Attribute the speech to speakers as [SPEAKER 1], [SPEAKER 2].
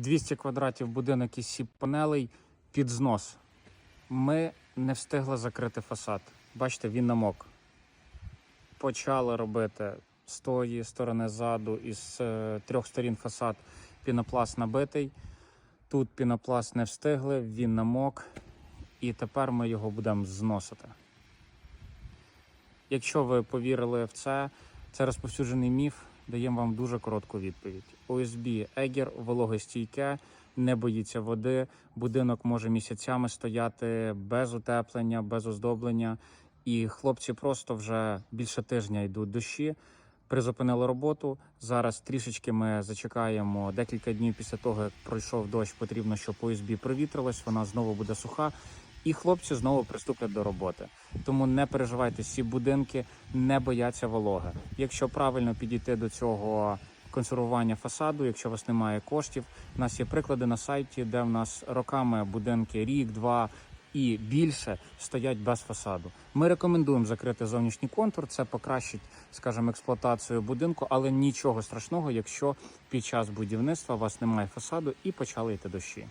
[SPEAKER 1] 200 квадратів будинок із сіп панелей під знос. Ми не встигли закрити фасад. Бачите, він намок. Почали робити з тої сторони ззаду, із е, трьох сторін фасад пінопласт набитий. Тут пінопласт не встигли, він намок, і тепер ми його будемо зносити. Якщо ви повірили в це, це розповсюджений міф, даємо вам дуже коротку відповідь. ОСБ Егер вологостійке, не боїться води. Будинок може місяцями стояти без утеплення, без оздоблення. І хлопці просто вже більше тижня йдуть дощі. Призупинили роботу. Зараз трішечки ми зачекаємо декілька днів після того, як пройшов дощ. Потрібно, щоб ОСБ провітрилась, вона знову буде суха, і хлопці знову приступлять до роботи. Тому не переживайте, всі будинки не бояться вологи. Якщо правильно підійти до цього консервування фасаду, якщо у вас немає коштів, у нас є приклади на сайті, де в нас роками будинки рік, два. І більше стоять без фасаду. Ми рекомендуємо закрити зовнішній контур. Це покращить, скажімо, експлуатацію будинку, але нічого страшного, якщо під час будівництва у вас немає фасаду і почали йти дощі.